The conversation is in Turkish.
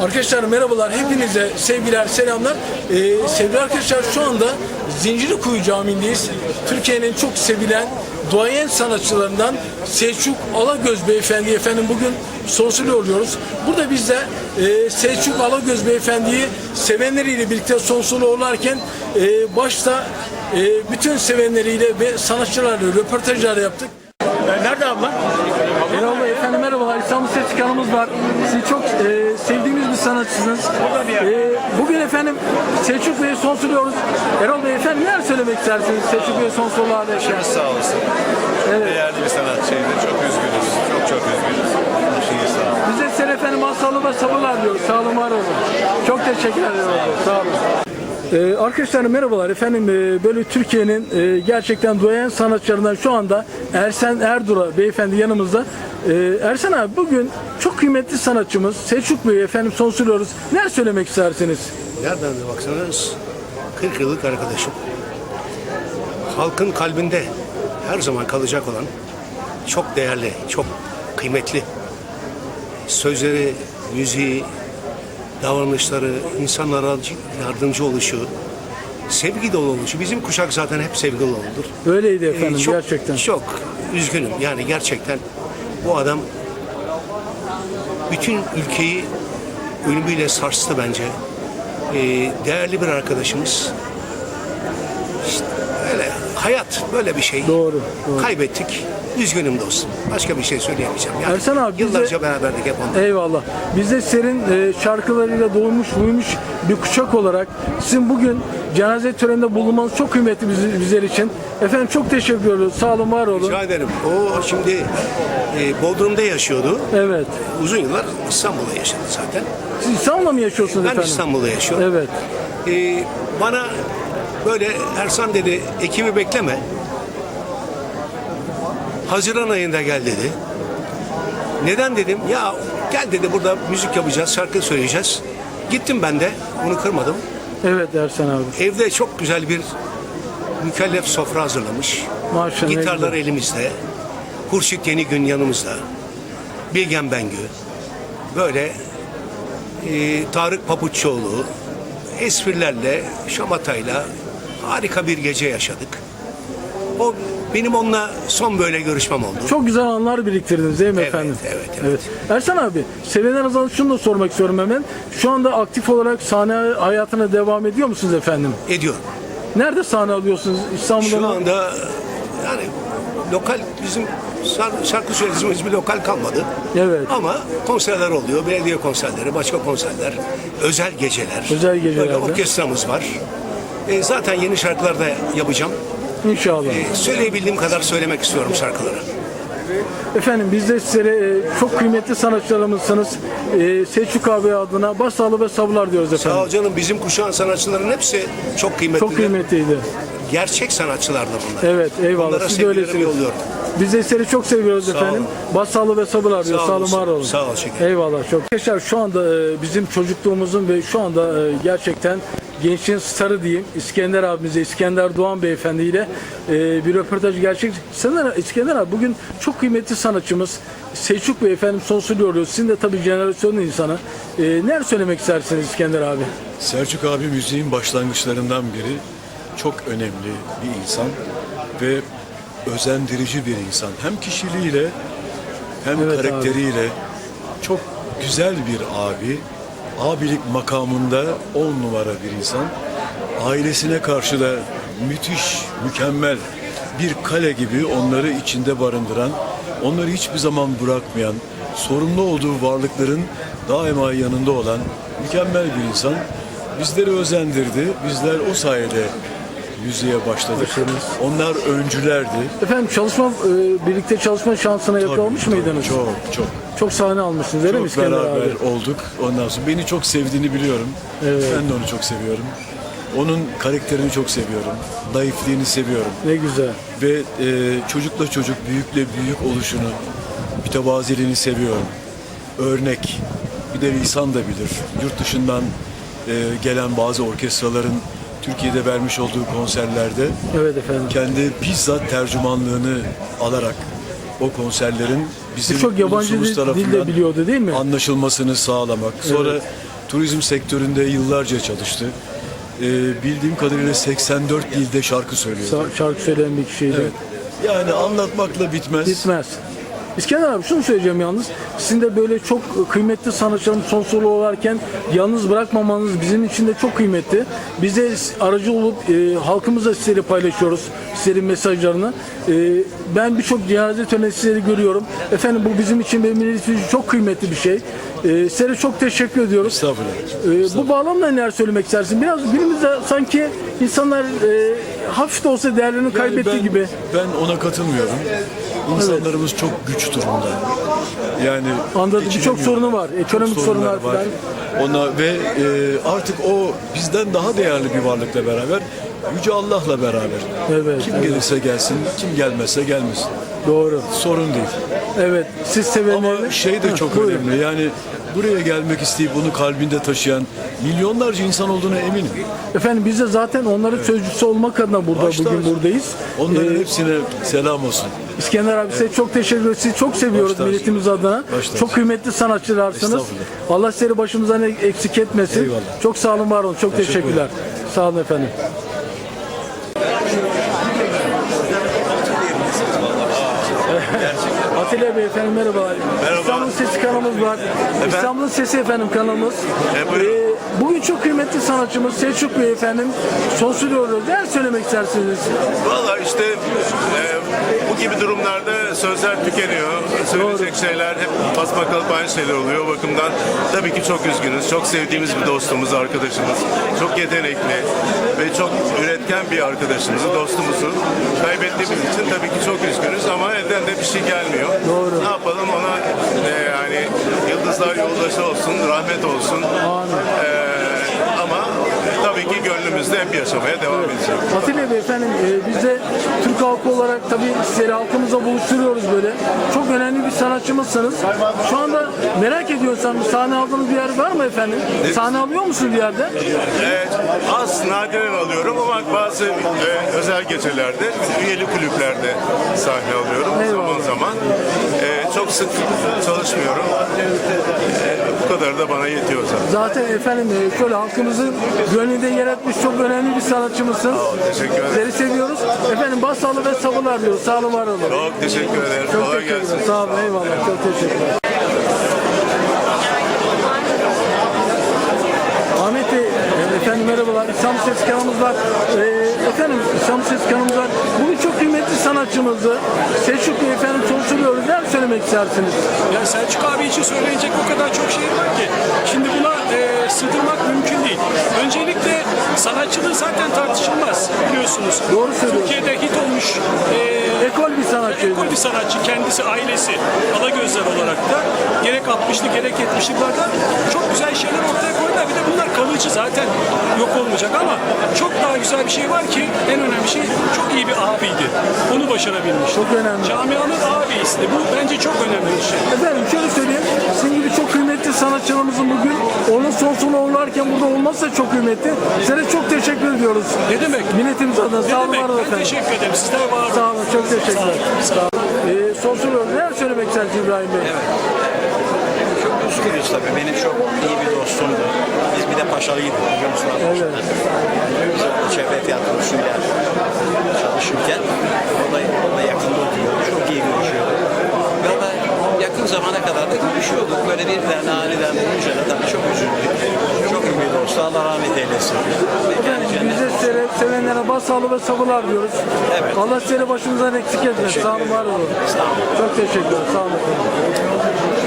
Arkadaşlar merhabalar. Hepinize sevgiler, selamlar. Ee, sevgili arkadaşlar şu anda Zincirlikuyu Camii'ndeyiz. Türkiye'nin çok sevilen duayen sanatçılarından Selçuk Alagöz Beyefendi efendim bugün sonsulu oluyoruz. Burada biz de e, Selçuk Alagöz Beyefendi'yi sevenleriyle birlikte sonsulu olarken e, başta e, bütün sevenleriyle ve sanatçılarla röportajlar yaptık. Nerede abla? Merhaba efendim merhabalar. İstanbul Ses kanalımız var. Sizi çok e, sevdiğimiz bir sanatçısınız. E, bugün efendim Selçuk Bey'e son suluyoruz. Erol Bey efendim neler söylemek istersiniz Selçuk Bey'e son suluğa Başınız sağ olsun. Değerli bir sanatçıydı. Çok üzgünüz. Çok çok üzgünüz. Başınız sağ olsun. Bize size efendim hastalığı ve sabırlar diyoruz. Sağ olun var olun. Çok teşekkür ederim. Sağ olun. Ee, arkadaşlar merhabalar efendim Ee, böyle Türkiye'nin e, gerçekten duayen sanatçılarından şu anda Ersen Erdura beyefendi yanımızda. Ee, Ersen abi bugün çok kıymetli sanatçımız Selçuk Bey efendim sonsuluyoruz. Ne söylemek istersiniz? Nereden de baksanız 40 yıllık arkadaşım. Halkın kalbinde her zaman kalacak olan çok değerli, çok kıymetli sözleri, müziği, davranışları, insanlara yardımcı oluşu, sevgi dolu oluşu. Bizim kuşak zaten hep sevgi doludur. Öyleydi efendim Ee, çok, gerçekten. Çok üzgünüm. Yani gerçekten bu adam bütün ülkeyi ölümüyle sarstı bence. Ee, değerli bir arkadaşımız. İşte öyle hayat böyle bir şey. Doğru, doğru. Kaybettik. Üzgünüm dostum. Başka bir şey söyleyemeyeceğim. Yani Ersan abi, bize- yıllarca beraberdik hep onunla. Eyvallah. Biz de senin e, şarkılarıyla doğmuş, büyümüş bir kuşak olarak sizin bugün cenaze töreninde bulunmanız çok kıymetli biz- bizler için. Efendim çok teşekkür ediyoruz. Sağ olun, var olun. Rica ederim. O şimdi e, Bodrum'da yaşıyordu. Evet. Uzun yıllar İstanbul'da yaşadı zaten. Siz İstanbul'da mı yaşıyorsunuz Ben efendim? İstanbul'da yaşıyorum. Evet. Ee, bana böyle Ersan dedi ekibi bekleme. Haziran ayında gel dedi. Neden dedim? Ya gel dedi burada müzik yapacağız, şarkı söyleyeceğiz. Gittim ben de, onu kırmadım. Evet Ersen abi. Evde çok güzel bir mükellef sofra hazırlamış. Maşallah, Gitarlar elimizde. Hurşit Yeni Gün yanımızda. Bilgen Bengü. Böyle e, Tarık Papuççuoğlu esprilerle, şamatayla harika bir gece yaşadık. O benim onunla son böyle görüşmem oldu. Çok güzel anlar biriktirdiniz değil mi Evet, efendim? evet, evet. Ersan abi, Sevenler Azal şunu da sormak istiyorum hemen. Şu anda aktif olarak sahne hayatına devam ediyor musunuz efendim? Ediyorum. Nerede sahne alıyorsunuz? İstanbul'da Şu mı? anda yani lokal bizim şar- şarkı söylediğimiz bir lokal kalmadı. Evet. Ama konserler oluyor. Belediye konserleri, başka konserler, özel geceler. Özel gecelerde. Böyle orkestramız var. E, zaten yeni şarkılar da yapacağım. İnşallah. E, söyleyebildiğim kadar söylemek istiyorum şarkıları. Efendim biz de sizlere e, çok kıymetli sanatçılarımızsınız. E, Selçuk abi adına başsağlığı ve sabırlar diyoruz Sağ efendim. ol canım. Bizim kuşağın sanatçıların hepsi çok kıymetli. Çok kıymetliydi. Gerçek sanatçılardır bunlar. Evet eyvallah. Onlara Siz de sevgilerimi öylesiniz. yolluyorum. Biz de sizleri çok seviyoruz Sağ efendim. Başsağlığı ve sabırlar diyoruz. Sağ Sağ olun, var olun. Sağ ol, şeker. Eyvallah çok. Arkadaşlar şu anda e, bizim çocukluğumuzun ve şu anda e, gerçekten gençliğin starı diyeyim İskender abimize, İskender Doğan beyefendi ile e, bir röportaj gerçek. İskender, İskender abi bugün çok kıymetli sanatçımız Selçuk Bey efendim sonsuluyoruz. Sizin de tabii jenerasyonun insanı. E, neler söylemek istersiniz İskender abi? Selçuk abi müziğin başlangıçlarından biri. Çok önemli bir insan ve özendirici bir insan. Hem kişiliğiyle hem Evet karakteriyle çok güzel bir abi. Abilik makamında on numara bir insan. Ailesine karşı da müthiş, mükemmel bir kale gibi onları içinde barındıran, onları hiçbir zaman bırakmayan, sorumlu olduğu varlıkların daima yanında olan mükemmel bir insan. Bizleri özendirdi. Bizler o sayede müziğe başladık. Başladınız. Onlar öncülerdi. Efendim çalışma e, birlikte çalışma şansına yakalamış Tabii, mıydınız? Çok çok. Çok sahne almışsınız öyle mi Çok İskender beraber abi? olduk. Ondan sonra beni çok sevdiğini biliyorum. Evet. Ben de onu çok seviyorum. Onun karakterini çok seviyorum. Naifliğini seviyorum. Ne güzel. Ve e, çocukla çocuk, büyükle büyük oluşunu, mütevaziliğini seviyorum. Örnek. Bir de lisan da bilir. Yurt dışından e, gelen bazı orkestraların Türkiye'de vermiş olduğu konserlerde Evet efendim. kendi bizzat tercümanlığını alarak o konserlerin bizim Birçok yabancı ulusumuz dil- dil de tarafından biliyordu değil mi? Anlaşılmasını sağlamak. Sonra turizm sektöründe yıllarca çalıştı. Ee, bildiğim kadarıyla 84 dilde şarkı söylüyor. Sa- Şarkı söyleyen bir kişiydi. Evet. Yani anlatmakla bitmez. Bitmez. İskender abi şunu söyleyeceğim yalnız. Sizin de böyle çok kıymetli sanatçılarımız son solo olarken yalnız bırakmamanız bizim için de çok kıymetli. Biz de aracı olup e, halkımızla sizleri paylaşıyoruz. Sizlerin mesajlarını. E, ben birçok töreni sizleri görüyorum. Efendim bu bizim için ve millet için çok kıymetli bir şey. E, sizlere çok teşekkür ediyoruz. Estağfurullah. Ee, bu bağlamda neler söylemek istersin? Biraz günümüzde sanki insanlar e, hafif de olsa değerlerini Yani kaybetti ben, gibi. Ben ona katılmıyorum. İnsanlarımız çok güç durumda. Yani Anladım. Birçok sorunu var. Ekonomik sorunlar falan. Ona ve e, artık o bizden daha değerli bir varlıkla beraber Yüce Allah'la beraber. Evet, kim evet. gelirse gelsin, kim gelmezse gelmesin. Doğru. Sorun değil. Evet. Siz sevenlerle... Ama şey de çok buyurun. önemli. Yani buraya gelmek isteyip bunu kalbinde taşıyan milyonlarca insan olduğuna eminim. Efendim biz de zaten onların sözcüsü olmak adına burada Başta bugün buradayız. Onların Ee, hepsine selam olsun. İskender abi size çok teşekkür ederiz. Sizi çok seviyoruz Başta milletimiz adına. Başta Çok kıymetli sanatçılarsınız. Allah sizleri başımızdan eksik etmesin. Eyvallah. Çok sağ olun, var olun. Çok Teşekkür teşekkürler. Sağ olun efendim. Atilla Bey efendim merhabalar. Merhaba. İstanbul Sesi kanalımız var. İstanbul'un Sesi efendim kanalımız. E. Ee, bugün çok kıymetli sanatçımız Selçuk Bey efendim. Son sürüyoruz. Neler söylemek istersiniz? Valla işte e, gibi durumlarda sözler tükeniyor. Söyleyecek şeyler hep basmakalıp aynı şeyler oluyor. O bakımdan tabii ki çok üzgünüz. Çok sevdiğimiz bir dostumuz, arkadaşımız. Çok yetenekli ve çok üretken bir arkadaşımızı, dostumuzu kaybettiğimiz için tabii ki çok üzgünüz ama elden de bir şey gelmiyor. Doğru. Ne yapalım ona e, yani yıldızlar yoldaşı olsun, rahmet olsun. Amin. E, tabii ki gönlümüzde hep yaşamaya devam edecek. Atilla Bey efendim e, biz de Türk halkı olarak tabii sizleri halkımızla buluşturuyoruz böyle. Çok önemli bir sanatçımızsınız. Şu anda merak ediyorsam sahne aldığınız bir yer var mı efendim? Sahne alıyor musunuz bir yerde? Evet, az nadiren alıyorum ama bazı e, özel gecelerde, üyeli kulüplerde sahne alıyorum Eyvallah. zaman zaman. E, çok sık çalışmıyorum. E, bu kadar da bana yetiyor zaten. Zaten efendim e, şöyle halkımızın gönlünde yer etmiş çok önemli bir sanatçımızsınız. teşekkür ederim. Sizleri seviyoruz. Efendim başsağlığı ve sabırlar diyoruz. Sağ olun var olun. Çok teşekkür ederim. Çok Kolay teşekkürler. gelsin. Sağ olun. Eyvallah. Çok teşekkürler. Ahmet Bey, e, efendim merhabalar. İstanbul Ses kanalımız var. E, efendim İstanbul Ses kanalımız var. Bugün çok kıymetli sanatçımızı Selçuk Bey efendim soruşturuyoruz. Neler söylemek istersiniz? Ya Selçuk abi için söyleyecek o kadar çok şey var ki. Şimdi buna e, sığdırmak mümkün değil. Öncelikle sanatçılığı zaten tartışılmaz biliyorsunuz. Doğru söylüyorsun. Türkiye'de hit olmuş e, Ekol bir sanatçı. ekol bir sanatçı kendisi, ailesi, Alagözler olarak da gerek 60'lı gerek 70'liklerde çok güzel şeyler ortaya koydular. Bir de bunlar kalıcı zaten yok olmayacak ama çok daha güzel bir şey var ki en önemli şey çok iyi bir abiydi. Onu başarabilmiş. Çok önemli. Camianın abiydi. Bu bence çok önemli bir şey. Efendim şöyle söyleyeyim. Sizin gibi çok kıymetli sanatçılarımızın bugün onun son sonu olarken burada olmazsa çok kıymetli. Size çok teşekkür ediyoruz. Ne demek? Milletimiz adına. Ne Sağ olun demek? olun Ben efendim. teşekkür ederim. Sizlere var olun. Sağ olun. Çok teşekkürler. Sağ olun. Ee, son soru neler söylemek istersiniz İbrahim Bey? Çok üzgünüz tabii. Benim çok iyi bir dostumdu. Biz bir de paşalıydık biliyor musun? Evet. Biz orada çevre tiyatrosu yer çalışırken orada, orada yakında oturuyordu. Çok iyi görüşüyordu. Ve o da yakın zamana kadar da görüşüyorduk. Böyle birden aniden bulunca da tabii çok üzüldük. Çok iyi bir dostu. Allah rahmet eylesin. Mekanı cennet de sizlere, sevenlere başsağlığı ve sabırlar diyoruz. Evet. Allah sizleri başımızdan eksik etmesin. Sağ olun, var olun. Çok teşekkürler. Sağ olun efendim.